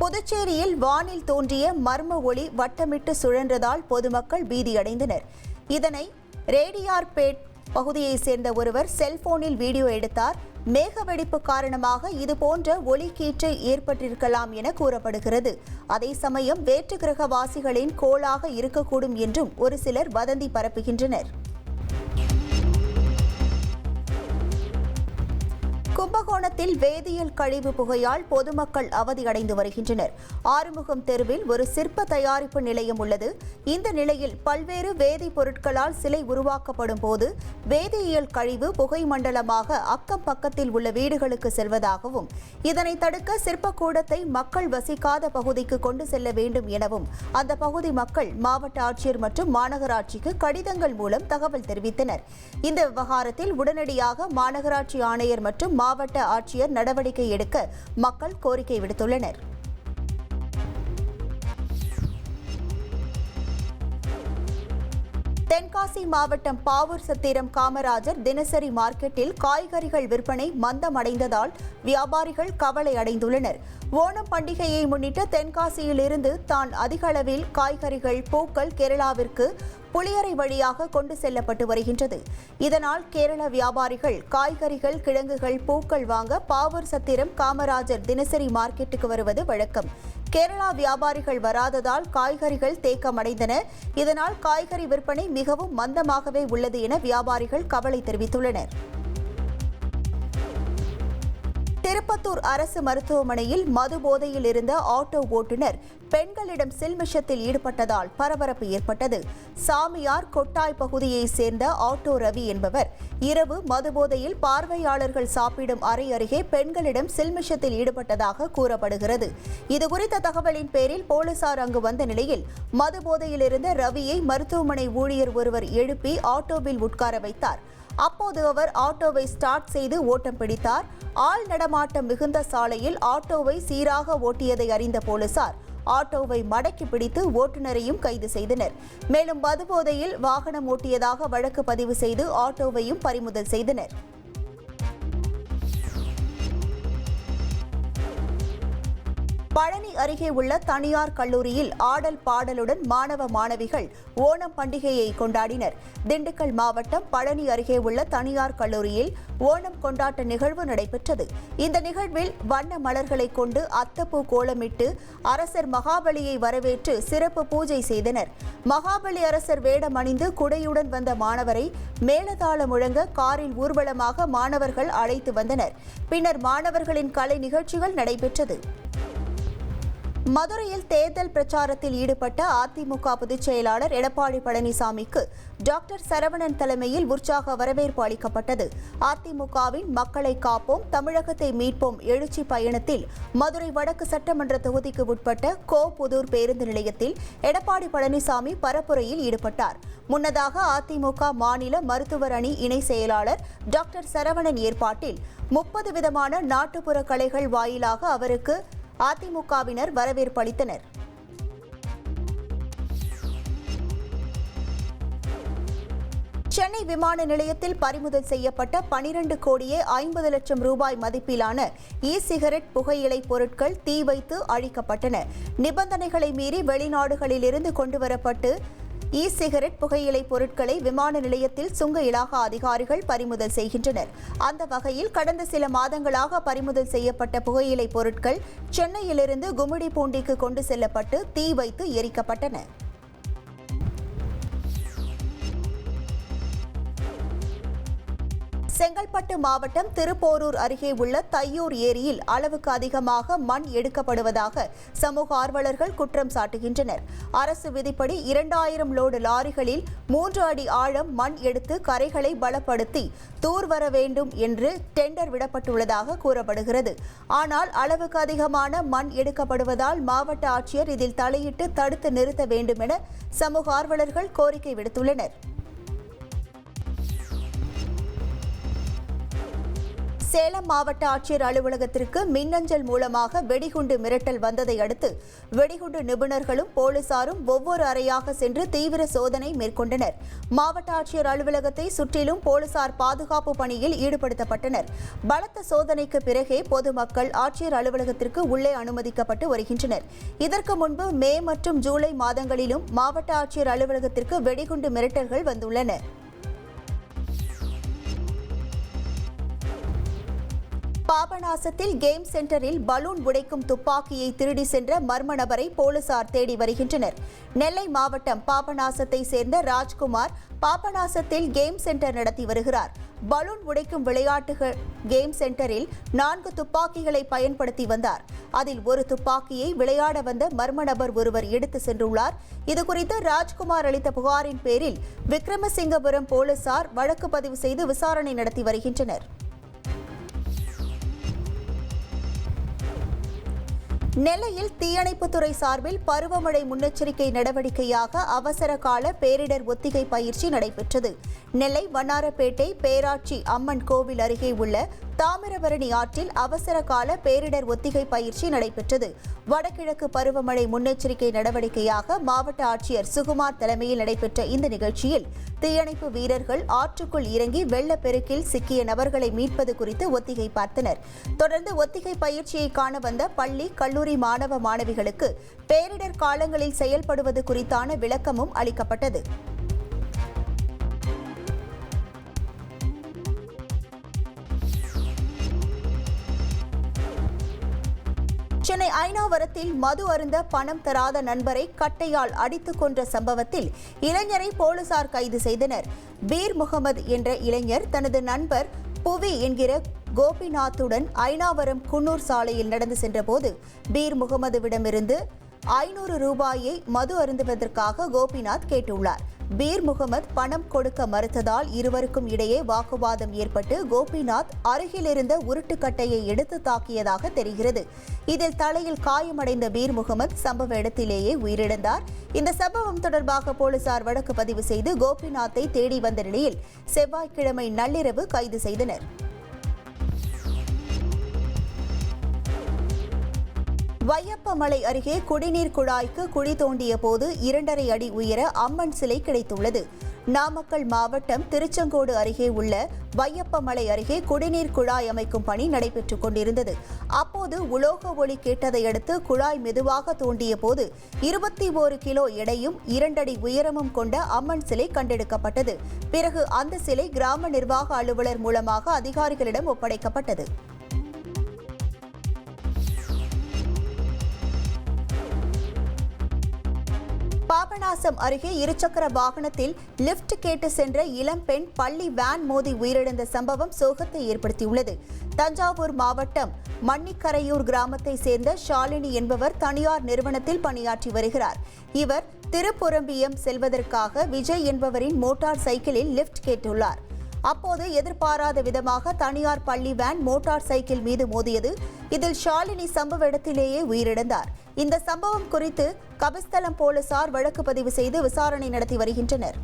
புதுச்சேரியில் வானில் தோன்றிய மர்ம ஒளி வட்டமிட்டு சுழன்றதால் பொதுமக்கள் பீதியடைந்தனர். இதனை ரேடியார்பேட் பகுதியைச் சேர்ந்த ஒருவர் செல்போனில் வீடியோ எடுத்தார். மேக வெடிப்பு காரணமாக இதுபோன்ற ஒளிக்கீற்று ஏற்பட்டிருக்கலாம் என கூறப்படுகிறது. அதே சமயம் வேற்று கிரகவாசிகளின் கோளாக இருக்கக்கூடும் என்றும் ஒரு சிலர் வதந்தி பரப்புகின்றனர். கும்பகோணத்தில் வேதியியல் கழிவு புகையால் பொதுமக்கள் அவதியடைந்து வருகின்றனர். ஆறுமுகம் தெருவில் ஒரு சிற்ப தயாரிப்பு நிலையம் உள்ளது. இந்த நிலையில் பல்வேறு வேதிப் பொருட்களால் சிலை உருவாக்கப்படும் போது வேதியியல் கழிவு புகை மண்டலமாக அக்கம் பக்கத்தில் உள்ள வீடுகளுக்கு செல்வதாகவும் இதனை தடுக்க சிற்பக்கூடத்தை மக்கள் வசிக்காத பகுதிக்கு கொண்டு செல்ல வேண்டும் எனவும் அந்த பகுதி மக்கள் மாவட்ட ஆட்சியர் மற்றும் மாநகராட்சிக்கு கடிதங்கள் மூலம் தகவல் தெரிவித்தனர். இந்த விவகாரத்தில் உடனடியாக மாநகராட்சி ஆணையர் மற்றும் மாவட்ட ஆட்சியர் நடவடிக்கை எடுக்க மக்கள் கோரிக்கை விடுத்துள்ளனர். தென்காசி மாவட்டம் பாவூர் சத்திரம் காமராஜர் தினசரி மார்க்கெட்டில் காய்கறிகள் விற்பனை மந்தமடைந்ததால் வியாபாரிகள் கவலை அடைந்துள்ளனர். ஓணம் பண்டிகையை முன்னிட்டு தென்காசியிலிருந்து தான் அதிகளவில் காய்கறிகள் பூக்கள் கேரளாவிற்கு புளியரை வழியாக கொண்டு செல்லப்பட்டு வருகின்றது. இதனால் கேரள வியாபாரிகள் காய்கறிகள் கிழங்குகள் பூக்கள் வாங்க பாவூர் சத்திரம் காமராஜர் தினசரி மார்க்கெட்டுக்கு வருவது வழக்கம். கேரளா வியாபாரிகள் வராததால் காய்கறிகள் தேக்கமடைந்தன. இதனால் காய்கறி விற்பனை மிகவும் மந்தமாகவே உள்ளது என வியாபாரிகள் கவலை தெரிவித்துள்ளனர். திருப்பத்தூர் அரசு மருத்துவமனையில் மது போதையில் இருந்த ஆட்டோ ஓட்டுநர் பெண்களிடம் சில்மிஷத்தில் ஈடுபட்டதால் பரபரப்பு ஏற்பட்டது. சாமியார் கொட்டாய் பகுதியைச் சேர்ந்த ஆட்டோ ரவி என்பவர் இரவு மதுபோதையில் பார்வையாளர்கள் சாப்பிடும் அறை அருகே பெண்களிடம் சில்மிஷத்தில் ஈடுபட்டதாக கூறப்படுகிறது. இதுகுறித்த தகவலின் பேரில் போலீசார் அங்கு வந்த நிலையில் மதுபோதையில் இருந்த ரவியை மருத்துவமனை ஊழியர் ஒருவர் எழுப்பி ஆட்டோவில் உட்கார வைத்தார். அப்போது அவர் ஆட்டோவை ஸ்டார்ட் செய்து ஓட்டம் பிடித்தார். ஆள் நடமாட்டம் மிகுந்த சாலையில் ஆட்டோவை சீராக ஓட்டியதை அறிந்த போலீசார் ஆட்டோவை மடக்கி பிடித்து ஓட்டுநரையும் கைது செய்தனர். மேலும் மதுபோதையில் வாகனம் ஓட்டியதாக வழக்கு பதிவு செய்து ஆட்டோவையும் பறிமுதல் செய்தனர். பழனி அருகே உள்ள தனியார் கல்லூரியில் ஆடல் பாடலுடன் மாணவ மாணவிகள் ஓணம் பண்டிகையை கொண்டாடினர். திண்டுக்கல் மாவட்டம் பழனி அருகே உள்ள தனியார் கல்லூரியில் ஓணம் கொண்டாட்ட நிகழ்வு நடைபெற்றது. இந்த நிகழ்வில் வண்ண மலர்களை கொண்டு அத்தப்பூ கோலமிட்டு அரசர் மகாபலியை வரவேற்று சிறப்பு பூஜை செய்தனர். மகாபலி அரசர் வேடம் அணிந்து குடையுடன் வந்த மாணவரை மேலதாளம் முழங்க காரில் ஊர்வலமாக மாணவர்கள் அழைத்து வந்தனர். பின்னர் மாணவர்களின் கலை நிகழ்ச்சிகள் நடைபெற்றது. மதுரையில் தேர்தல் பிரச்சாரத்தில் ஈடுபட்ட அதிமுக பொதுச் செயலாளர் எடப்பாடி பழனிசாமிக்கு டாக்டர் சரவணன் தலைமையில் உற்சாக வரவேற்பு அளிக்கப்பட்டது. அதிமுகவின் மக்களை காப்போம் தமிழகத்தை மீட்போம் எழுச்சி பயணத்தில் மதுரை வடக்கு சட்டமன்ற தொகுதிக்கு உட்பட்ட கோ புதூர் பேருந்து நிலையத்தில் எடப்பாடி பழனிசாமி பரப்புரையில் ஈடுபட்டார். முன்னதாக அதிமுக மாநில மருத்துவர் அணி இணை செயலாளர் டாக்டர் சரவணன் ஏற்பாட்டில் முப்பது விதமான நாட்டுப்புற கலைகள் வாயிலாக அவருக்கு அதிமுகவினர் வரவேற்பு அளித்தனர். சென்னை விமான நிலையத்தில் பறிமுதல் செய்யப்பட்ட பனிரண்டு கோடியே ஐம்பது லட்சம் ரூபாய் மதிப்பிலான இ சிகரெட் புகையிலை பொருட்கள் தீ வைத்து அழிக்கப்பட்டன. நிபந்தனைகளை மீறி வெளிநாடுகளிலிருந்து கொண்டுவரப்பட்டு இ சிகரெட் புகையிலை பொருட்களை விமான நிலையத்தில் சுங்க இலாகா அதிகாரிகள் பறிமுதல் செய்கின்றனர். அந்த வகையில் கடந்த சில மாதங்களாக பறிமுதல் செய்யப்பட்ட புகையிலை பொருட்கள் சென்னையிலிருந்து கும்மிடிப்பூண்டிக்கு கொண்டு செல்லப்பட்டு தீ வைத்து எரிக்கப்பட்டன. செங்கல்பட்டு மாவட்டம் திருப்போரூர் அருகே உள்ள தையூர் ஏரியில் அளவுக்கு அதிகமாக மண் எடுக்கப்படுவதாக சமூக ஆர்வலர்கள் குற்றம் சாட்டுகின்றனர். அரசு விதிப்படி இரண்டாயிரம் லோடு லாரிகளில் மூன்று அடி ஆழம் மண் எடுத்து கரைகளை பலப்படுத்தி தூர் வர வேண்டும் என்று டெண்டர் விடப்பட்டுள்ளதாக கூறப்படுகிறது. ஆனால் அளவுக்கு அதிகமான மண் எடுக்கப்படுவதால் மாவட்ட ஆட்சியர் இதில் தலையிட்டு தடுத்து நிறுத்த வேண்டும் என சமூக ஆர்வலர்கள் கோரிக்கை விடுத்துள்ளனர். சேலம் மாவட்ட ஆட்சியர் அலுவலகத்திற்கு மின்னஞ்சல் மூலமாக வெடிகுண்டு மிரட்டல் வந்ததை அடுத்து வெடிகுண்டு நிபுணர்களும் போலீசாரும் ஒவ்வொரு அறையாக சென்று தீவிர சோதனை மேற்கொண்டனர். மாவட்ட ஆட்சியர் அலுவலகத்தை சுற்றிலும் போலீசார் பாதுகாப்பு பணியில் ஈடுபடுத்தப்பட்டனர். பலத்த சோதனைக்கு பிறகே பொதுமக்கள் ஆட்சியர் அலுவலகத்திற்கு உள்ளே அனுமதிக்கப்பட்டு வருகின்றனர். இதற்கு முன்பு மே மற்றும் ஜூலை மாதங்களிலும் மாவட்ட ஆட்சியர் அலுவலகத்திற்கு வெடிகுண்டு மிரட்டல்கள் வந்துள்ளன. பாபநாசத்தில் கேம் சென்டரில் பலூன் உடைக்கும் துப்பாக்கியை திருடி சென்ற மர்ம நபரை போலீசார் தேடி வருகின்றனர். நெல்லை மாவட்டம் பாபநாசத்தை சேர்ந்த ராஜ்குமார் பாபநாசத்தில் கேம் சென்டர் நடத்தி வருகிறார். பலூன் உடைக்கும் விளையாட்டுகள் கேம் சென்டரில் நான்கு துப்பாக்கிகளை பயன்படுத்தி வந்தார். அதில் ஒரு துப்பாக்கியை விளையாட வந்த மர்ம நபர் ஒருவர் எடுத்து சென்றுள்ளார். இதுகுறித்து ராஜ்குமார் அளித்த புகாரின் பேரில் விக்ரமசிங்கபுரம் போலீசார் வழக்கு பதிவு செய்து விசாரணை நடத்தி வருகின்றனர். நெல்லையில் தீயணைப்புத்துறை சார்பில் பருவமழை முன்னெச்சரிக்கை நடவடிக்கையாக அவசர கால பேரிடர் ஒத்திகை பயிற்சி நடைபெற்றது. நெல்லை வண்ணாரப்பேட்டை பேராட்சி அம்மன் கோவில் அருகே உள்ள தாமிரபரணி ஆற்றில் அவசர கால பேரிடர் ஒத்திகை பயிற்சி நடைபெற்றது. வடகிழக்கு பருவமழை முன்னெச்சரிக்கை நடவடிக்கையாக மாவட்ட ஆட்சியர் சுகுமார் தலைமையில் நடைபெற்ற இந்த நிகழ்ச்சியில் தீயணைப்பு வீரர்கள் ஆற்றுக்குள் இறங்கி வெள்ளப்பெருக்கில் சிக்கிய நபர்களை மீட்பது குறித்து ஒத்திகை பார்த்தனர். தொடர்ந்து ஒத்திகை பயிற்சியை காண வந்த பள்ளி கல்லூரி மாணவ மாணவிகளுக்கு பேரிடர் காலங்களில் செயல்படுவது குறித்தான விளக்கமும் அளிக்கப்பட்டது. ஐநாவரத்தில் மது அருந்த பணம் தராத நண்பரை கட்டையால் அடித்துக் கொன்ற சம்பவத்தில் இளைஞரை போலீசார் கைது செய்தனர். பீர் முகமது என்ற இளைஞர் தனது நண்பர் புவி என்கிற கோபிநாத்துடன் ஐநாவரம் குன்னூர் சாலையில் நடந்து சென்றபோது பீர் முகமதுவிடமிருந்து ஐநூறு ரூபாயை மது அருந்துவதற்காக கோபிநாத் கேட்டுள்ளார். பீர் முகமது பணம் கொடுக்க மறுத்ததால் இருவருக்கும் இடையே வாக்குவாதம் ஏற்பட்டு கோபிநாத் அருகிலிருந்த உருட்டுக்கட்டையை எடுத்து தாக்கியதாக தெரிகிறது. இதில் தலையில் காயமடைந்த பீர் முகமது சம்பவ இடத்திலேயே உயிரிழந்தார். இந்த சம்பவம் தொடர்பாக போலீசார் வழக்கு பதிவு செய்து கோபிநாத்தை தேடி வந்த நிலையில் செவ்வாய்க்கிழமை நள்ளிரவு கைது செய்தனர். வையப்பமலை அருகே குடிநீர் குழாய்க்கு குழி தோண்டிய போது இரண்டரை அடி உயர அம்மன் சிலை கிடைத்துள்ளது. நாமக்கல் மாவட்டம் திருச்செங்கோடு அருகே உள்ள வையப்பமலை அருகே குடிநீர் குழாய் அமைக்கும் பணி நடைபெற்றுக் கொண்டிருந்தது. அப்போது உலோக ஒளி கேட்டதை அடுத்து குழாய் மெதுவாக தோண்டிய போது இருபத்தி ஒரு கிலோ எடையும் இரண்டடி உயரமும் கொண்ட அம்மன் சிலை கண்டெடுக்கப்பட்டது. பிறகு அந்த சிலை கிராம நிர்வாக அலுவலர் மூலமாக அதிகாரிகளிடம் ஒப்படைக்கப்பட்டது. பாபநாசம் அருகே இருசக்கர வாகனத்தில் லிப்ட் கேட்டு சென்ற இளம்பெண் பள்ளி வேன் மோதி உயிரிழந்த சம்பவம் சோகத்தை ஏற்படுத்தியுள்ளது. தஞ்சாவூர் மாவட்டம் மன்னிக்கரையூர் கிராமத்தை சேர்ந்த ஷாலினி என்பவர் தனியார் நிறுவனத்தில் பணியாற்றி வருகிறார். இவர் திருப்புரம்பியம் செல்வதற்காக விஜய் என்பவரின் மோட்டார் சைக்கிளில் லிப்ட் கேட்டுள்ளார். அப்போது எதிர்பாராத விதமாக தனியார் பள்ளி வேன் மோட்டார் சைக்கிள் மீது மோதியது. இதில் ஷாலினி சம்பவ இடத்திலேயே உயிரிழந்தார். இந்த சம்பவம் குறித்து கபிஸ்தலம் போலீசார் வழக்கு பதிவு செய்து விசாரணை நடத்தி வருகின்றனர்.